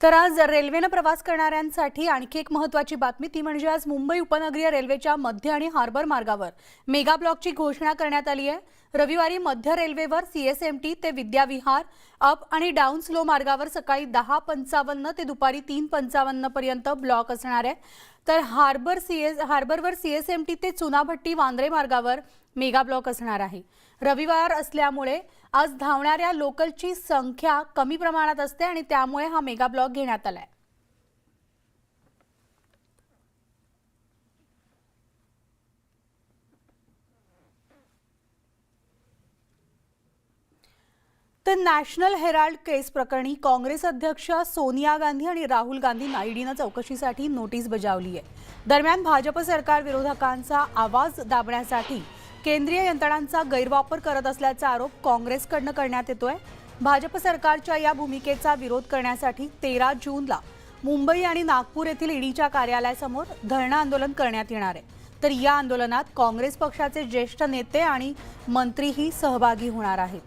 तर आज रेल्वेनं प्रवास करणाऱ्यांसाठी आणखी एक महत्वाची बातमी ती म्हणजे आज मुंबई उपनगरीय रेल्वेच्या मध्य आणि हार्बर मार्गावर मेगा ब्लॉकची घोषणा करण्यात आली आहे. रविवारी मध्य रेल्वेवर सीएसएमटी ते विद्याविहार अप आणि डाऊन स्लो मार्गावर सकाळी दहा पंचावन्न ते दुपारी तीन पंचावन्न पर्यंत ब्लॉक असणार आहे. तर हार्बर सीएस हार्बरवर सीएसएमटी ते चुनाभट्टी वांद्रे मार्गावर मेगा ब्लॉक असणार आहे. रविवार असल्यामुळे आज धावणाऱ्या लोकलची संख्या कमी प्रमाणात असते आणि त्यामुळे हा मेगा ब्लॉक घेण्यात आहे तर नॅशनल हेराल्ड केस प्रकरणी काँग्रेस अध्यक्ष सोनिया गांधी आणि राहुल गांधींना ईडीनं चौकशीसाठी नोटीस बजावली आहे. दरम्यान भाजप सरकार विरोधकांचा आवाज दाबण्यासाठी केंद्रीय यंत्रणांचा गैरवापर करत असल्याचा आरोप काँग्रेसकडनं करण्यात येतोय. भाजप सरकारच्या या भूमिकेचा विरोध करण्यासाठी तेरा जूनला मुंबई आणि नागपूर येथील ईडीच्या कार्यालयासमोर धरणं आंदोलन करण्यात येणार आहे. तर या आंदोलनात काँग्रेस पक्षाचे ज्येष्ठ नेते आणि मंत्रीही सहभागी होणार आहेत.